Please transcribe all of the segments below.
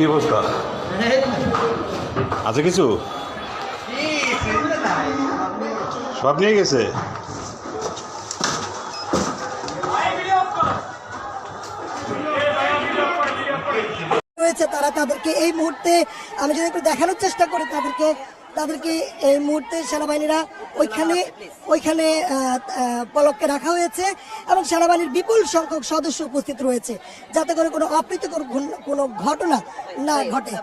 কি অবস্থা? আছে কিছু? সব নিয়ে গেছে? তারা তাদেরকে এই মুহূর্তে আমি যদি একটু দেখানোর চেষ্টা করি তাদেরকে তাদেরকে এই মুহূর্তে সেনাবাহিনীরা ওইখানে ওইখানে পলককে রাখা হয়েছে এবং সেনাবাহিনীর বিপুল সংখ্যক সদস্য উপস্থিত রয়েছে। যাতে করে কোনো অপ্রীতিকর কোনো ঘটনা না ঘটে।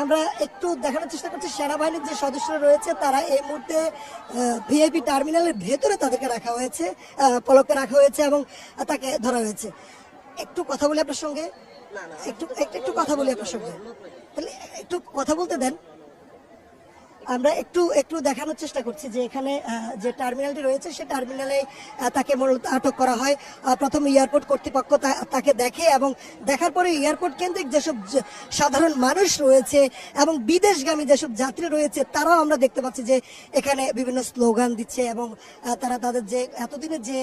আমরা একটু দেখানোর চেষ্টা করছি সেনাবাহিনীর যে সদস্যরা রয়েছে তারা এই মুহূর্তে ভিআইপি টার্মিনালের ভেতরে তাদেরকে রাখা হয়েছে পলককে রাখা হয়েছে এবং তাকে ধরা হয়েছে। একটু কথা বলি আপনার সঙ্গে? একটু একটু কথা বলি আপনার সঙ্গে। তাহলে একটু কথা বলতে দেন। আমরা একটু একটু দেখানোর চেষ্টা করছি যে এখানে যে টার্মিনালটি রয়েছে সেই টার্মিনালে তাকে মূলত আটক করা হয়। প্রথম এয়ারপোর্ট কর্তৃপক্ষ তাকে দেখে এবং দেখার পরে এয়ারপোর্ট কেন্দ্রিক যেসব সাধারণ মানুষ রয়েছে এবং বিদেশগামী যেসব যাত্রী রয়েছে, তারাও আমরা দেখতে পাচ্ছি যে এখানে বিভিন্ন স্লোগান দিচ্ছে এবং তারা তাদের যে, এতদিনের যে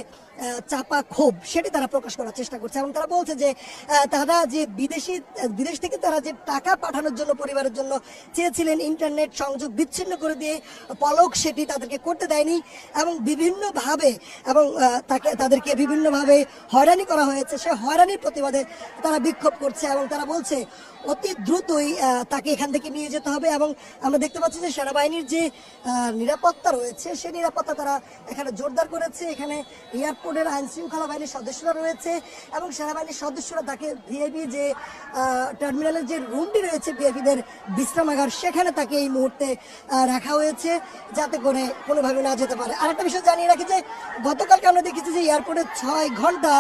চাপা ক্ষোভ, সেটি তারা প্রকাশ করার চেষ্টা করছে এবং তারা বলছে যে তারা যে বিদেশি, বিদেশ থেকে তারা যে টাকা পাঠানোর জন্য, পরিবারের জন্য চেয়েছিলেন ইন্টারনেট সংযোগ বিচ্ছিন্ন করে দিয়ে পলক সেটি তাদেরকে করতে দেয়নি এবং বিভিন্নভাবে এবং তাকে, তাদেরকে বিভিন্নভাবে হয়রানি করা হয়েছে। সে হয়রানির প্রতিবাদে তারা বিক্ষোভ করছে এবং তারা বলছে, অতি দ্রুতই তাকে এখান থেকে নিয়ে যেতে হবে। এবং আমরা দেখতে পাচ্ছি যে সেনাবাহিনীর যে নিরাপত্তা রয়েছে সেই নিরাপত্তা তারা এখানে জোরদার করেছে। এখানে এয়ারপোর্টের আইন শৃঙ্খলা বাহিনীর সদস্যরা রয়েছে এবং সেনাবাহিনীর সদস্যরা তাকে ভিআইপি যে টার্মিনালের যে রুমটি রয়েছে ভিআইপিদের বিশ্রামাগার, সেখানে তাকে এই মুহূর্তে রাখা হয়েছে যাতে করে কোনোভাবে না যেতে পারে। আরেকটা বিষয় জানিয়ে রাখি যে, গতকালকে আমরা দেখেছি যে এয়ারপোর্টে ছয় ঘণ্টা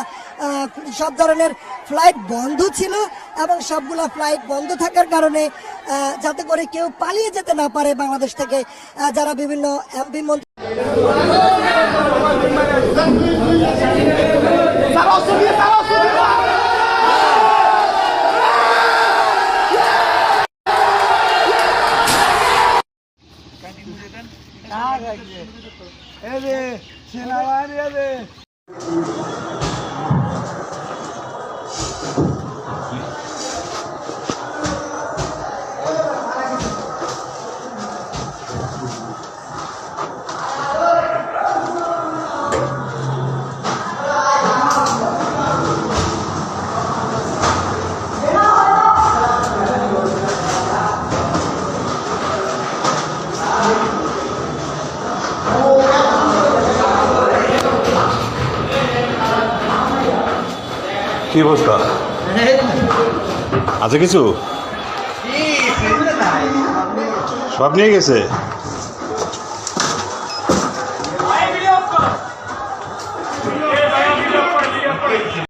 সব ধরনের ফ্লাইট বন্ধ ছিল এবং সবগুলো ফ্লাইট বন্ধ থাকার কারণে যাতে করে কেউ পালিয়ে যেতে না পারে বাংলাদেশ থেকে যারা বিভিন্ন এমপি মন্ত্রী এরে সেনাবাহিনী কি অবস্থা? আছে কিছু? সব নিয়ে গেছে?